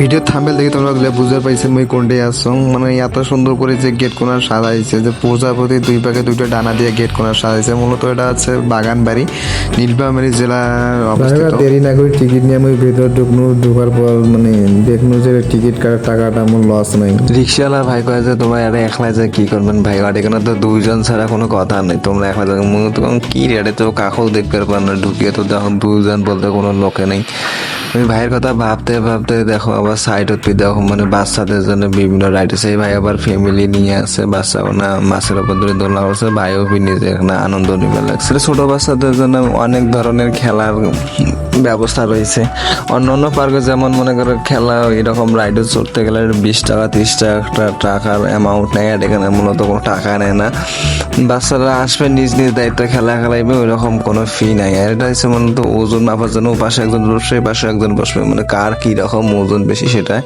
Video thumbnail দেখে তোমরা বুঝতে পাইছেন মই কোনটাই আসছো মানে এত সুন্দর করে যে গেট কোনার সাজাইছে যে প্রজাপতি দুই পাকে দুইটা ডানা দিয়ে গেট কোনার সাজাইছে। মূলত এটা আছে বাগান বাড়ি নীলফামারী জেলার অবস্থিত। দেরি না করে টিকিট নিয়ে আমি ভেতর ঢুকনু ঢোকার পর মানে দেখনু যে টিকিট কাটার টাকাটা আমার লস নাই। রিক্সাওয়ালা ভাই কয়ে যে তোমরা এটা একলা যে কি করবেন ভাই? আর এখানে তো দুইজন ছাড়া কোনো কথা নেই। তোমরা একলা যাবে মনে তো কি রেটে তো কাকেও দেখতে পারবে না। ঢুকিয়ে তো দেখো দুইজন বলতে কোনো লোকে নেই। আমি ভাইয়ের কথা ভাবতে ভাবতে দেখো আবার সাইড হতে দেখো মানে বাচ্চাদের জন্য বিভিন্ন রাইড আছে। ভাই আবার ফ্যামিলি নিয়ে আছে, বাচ্চা না, মাছের ওপর ধরে দোলনা করছে, ভাইও নিজে আনন্দ নিবে লাগছে। ছোট বাচ্চাদের জন্য অনেক ধরনের খেলার ব্যবস্থা রয়েছে। অন্য অন্য পার্কে যেমন মনে করো খেলা এরকম রাইডে চড়তে গেলে বিশ টাকা, তিরিশ টাকা টাকার অ্যামাউন্ট নেয়, আর এখানে মূলত কোনো টাকা নেয় না। বাচ্চারা আসবে নিজ নিজ দায়িত্বে খেলা খেলাইবে ওই রকম কোনো ফি নাই। আর এটা হচ্ছে মনে মূলত ওজন মাপার জন্য ও পাশে একজন বসবে পাশে একজন বসবে। মানে কার কি রকম ওজন বেশি সেটা।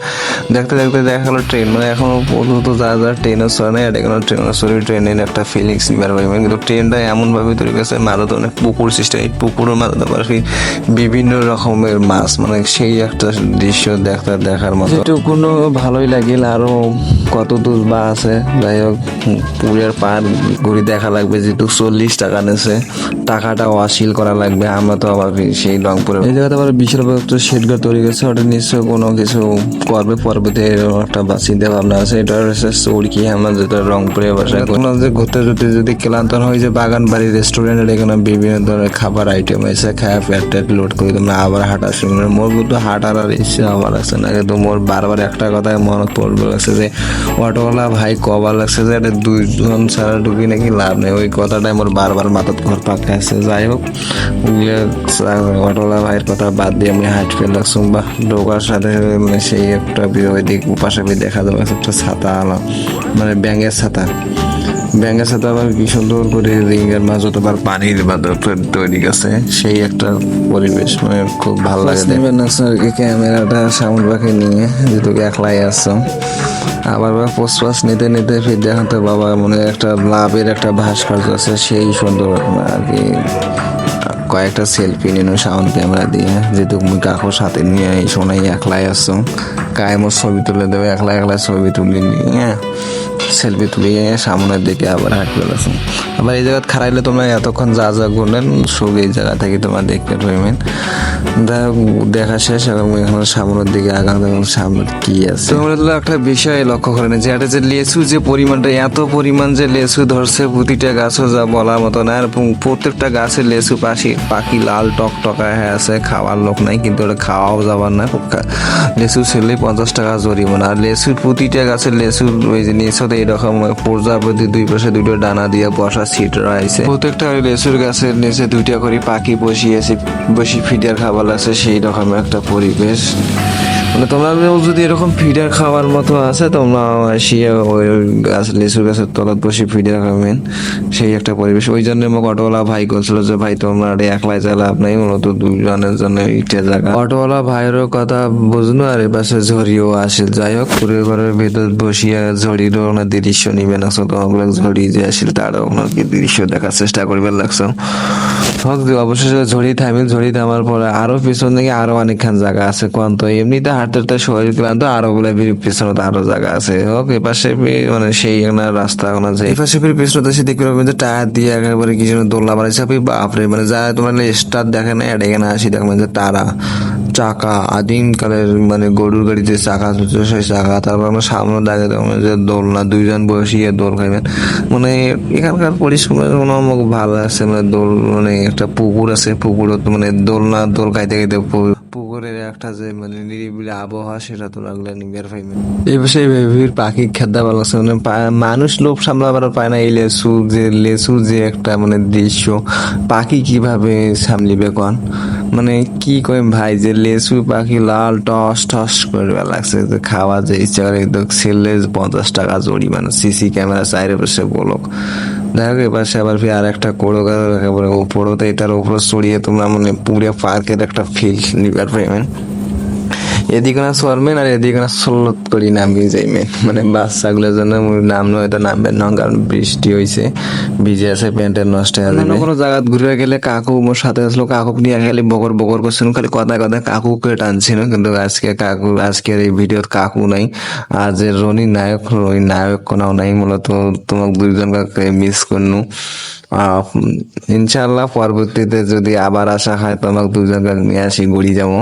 দেখতে দেখতে দেখা গেলো ট্রেন মানে এখনও পর্যন্ত যা যা ট্রেনে চলে না এটা কোনো ট্রেন সরি ট্রেনের একটা ফিলিংস নিবার পারবে কিন্তু ট্রেনটা এমনভাবে তৈরি করেছে মাঝে অনেক পুকুর সিস্টেম এই পুকুরের মাঝে আবার ফির বিভিন্ন রকমের মাছ মানে সেই একটা দৃশ্য দেখতে দেখার মতো। যেটুকুনো ভালোই লাগিল আরও কত দূর বা আছে যাই হোক পুরের পার ঘুরে দেখা লাগবে যেহেতু চল্লিশ টাকা নেছে টাকাটা অশীল করা লাগবে আমরা তো আবার সেই রংপুরে এই জায়গাতে আবার বিশাল বড় একটা শেডঘর তৈরি করেছে ওটা নিশ্চয় কোনো কিছু করবে পর্বতে একটা চিন্তা ভাবনা আছে এটা হচ্ছে চৌড়কি আমরা যেটা রংপুরে বাসায় কোনো যে ঘুরতে ঘুরতে যদি ক্লান্ত হয় যে বাগান বাড়ি রেস্টুরেন্টের এখানে বিভিন্ন ধরনের খাবার আইটেম আছে খায় পেট টেট লোড করে। তোমরা আবার হাঁটা শুরু করে মোর কিন্তু হাঁটার আর ইচ্ছে আমার আছে না, কিন্তু মোর বারবার একটা কথাই মনত পড়বে লাগছে যে, অটোওয়ালা ভাই কবার লাগছে যে এটা দুইজন ছাড়া ঢুকি নাকি লাভ নেই। ওই কথাটাই মোর বারবার মাথাত ঘর পাকা আছে। যাই হোক অটোওয়ালা ভাইয়ের কথা বাদ দিয়ে আমি হাইট ফেল লাগছুম বা ঢোকার সাথে মানে সেই একটা ওই দিক, পাশাপাশি দেখা যাবে, একটা ছাতা আলা মানে ব্যাঙের ছাতা। ব্যাঙের সাথে আবার কি সুন্দর করে রিঙের মাঝে আবার পানির তৈরি আছে সেই একটা পরিবেশ মানে খুব ভালো লাগে নেবেন না স্যার ক্যামেরাটা সাউন্ড বাকি নিয়ে যেহেতু একলাই আসছো। আবার বা পোস্ট পাস নিতে নিতে ফির দেখাতে বাবা মনে একটা লাভের একটা ভাস্কর্য আছে সেই সুন্দর আর কি। কয়েকটা সেলফি নিন সাউন্ড ক্যামেরা দিয়ে। যেহেতু মুই কাকুর সাথে নিয়ে এই শোনাই একলাই আসছো, কায়েমর ছবি তুলে দেবে একলা একলা ছবি তুলে নিয়ে সেলফি তুলিয়ে সামনের দিকে আবার হাঁটতে আসুন আবার এই জায়গা খারাইলে তোমরা এতক্ষণ যা যা ঘুরলেন, সব এই জায়গা থেকে তোমার দেখতে পাইবেন দেখা শেষ এবং এখন সামনের দিকে আগাম এবং সামনে কি আছে? তোমরা তো একটা বিষয় লক্ষ্য করে যে এটা যে লেসু যে পরিমাণটা এত পরিমাণ যে লেসু ধরছে প্রতিটা গাছও যা বলার মতো না আর প্রত্যেকটা গাছের লেসু পাখি পাখি লাল টক টকায় হয়ে আছে খাওয়ার লোক নাই কিন্তু ওটা খাওয়াও যাবার না লেসু ছেলে পঞ্চাশ টাকা জরিমানা আর লেসুর প্রতিটা গাছের লেসুর ওই যে নিচতে এরকম প্রজাপতি দুই পাশে দুটো ডানা দিয়ে বসা সিট রয়েছে। প্রত্যেকটা লেসুর গাছের নিচে দুইটা করে পাখি বসিয়েছে বসি ফিডার খাবার আছে সেই রকম একটা পরিবেশ। মানে তোমরা যদি এরকম ফিডার খাওয়ার মতো আছে, তোমরা আসিয়ে ওই গাছ লিচু গাছের তলাত বসে ফিডার খাবেন সেই একটা পরিবেশ। ওই জন্য মোক অটোওয়ালা ভাই বলছিল যে, ভাই, তোমরা একলাই চালা আপনাই মূলত দুজনের জন্য ইটে জায়গা। অটোওয়ালা ভাইয়েরও কথা বুঝলো, আর এপাশে ঝড়িও আসে। যাই হোক পুরের ঘরের ভিতর বসিয়া ঝড়িরও ওনার দৃশ্য নিবে না তো তোমার ঝড়ি যে আসলে তারও ওনার কি দৃশ্য দেখার চেষ্টা করবে লাগছে। হোক, অবশেষে ঝড়ি থামিল। ঝড়ি থামার পরে আরও পিছন দিকে আরও অনেকখান জায়গা আছে। কোন তো এমনিতে হাঁটতে শরীর ক্লান্ত আরও বলে পিছনে তো আরও জায়গা আছে। হোক এপাশে মানে সেই একটা রাস্তা ওনা যে এপাশে ফির পিছনে সে দেখতে পাবেন যে টায়ার দিয়ে একেবারে কি যেন দোলনা বানাইছে। আপনি বাপরে মানে যা তোমার স্টার দেখে না এখানে আসি? দেখবেন যে তারা, চাকা আদিম কালের মানে গরুর গাড়িতে চাকা সেই চাকা। তারপর আমরা সামনে দাগে দেখবেন যে দোলনা, দুইজন বসিয়ে দোল খাইবেন। মানে এখানকার পরিষ্কার কোনো আমাকে ভালো আছে মানে দোল মানে একটা পুকুর আছে, পুকুরত মানে দোলনা, দোল খাইতে খাইতে পু- একটা যে মানে নিরিবিলি আবহাওয়া, সেটা তো লাগলে নিবের পাইবেন এই পাশে ভিড় পাখি খেদা ভালো আছে মানে মানুষ লোভ সামলাবার পায় না এই লেসু, যে লেসু যে একটা মানে দৃশ্য। পাখি কীভাবে সামলিবে কন? মানে কি কই ভাই, যে লেসু পাখি লাল টস টস করে লাগছে, যে খাওয়া যে ইচ্ছা করে ছেলে পঞ্চাশ টাকা জরিমানা, সিসি ক্যামেরা চাইরে বসে বলক দেখো সে আবার ফির আর একটা কোড়ো গাছ একেবারে উপরতে এটার উপর সরিয়ে তোমরা মানে পুরো পার্কের একটা ফিল নিবার পাইবেন এদিকে না সরমেন আর এদিকে না সল্লত করি নামি যাইমেন মানে বাচ্চা বাচ্চাগুলোর জন্য মুই নাম হয়তো নামবেন না কারণ বৃষ্টি হয়েছে ভিজে আছে প্যান্টের নষ্ট হয়ে যাবে কোনো জায়গা ঘুরে গেলে কাকু মোর সাথে আসলো কাকু নিয়ে খালি বকর বকর করছিল খালি কথা কথা কাকুকে টানছিল কিন্তু আজকে কাকু আজকের এই ভিডিওত কাকু নাই আর যে রনি নায়ক রনি নায়ক কোনাও নাই মূলত তোমাকে দুইজনকে মিস করনু। ইনশাল্লাহ পরবর্তীতে যদি আবার আসা হয় তোমাকে দুজনকে নিয়ে আসি, ঘুরি যাব।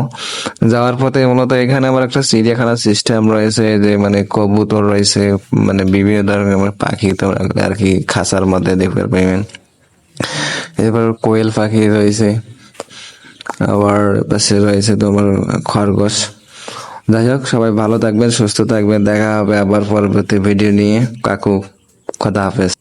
যাওয়ার পথে মূলত এখানে আমার একটা চিড়িয়াখানার সিস্টেম রয়েছে যে মানে কবুতর রয়েছে মানে বিভিন্ন ধরনের পাখি, তো আর কি খাঁচার মধ্যে দেখতে পাইবেন এরপর কোয়েল পাখি রয়েছে, আবার পাশে রয়েছে তোমার খরগোশ। যাই হোক, সবাই ভালো থাকবেন, সুস্থ থাকবেন, দেখা হবে আবার পরবর্তী ভিডিও নিয়ে। কাকু, খোদা হাফেজ।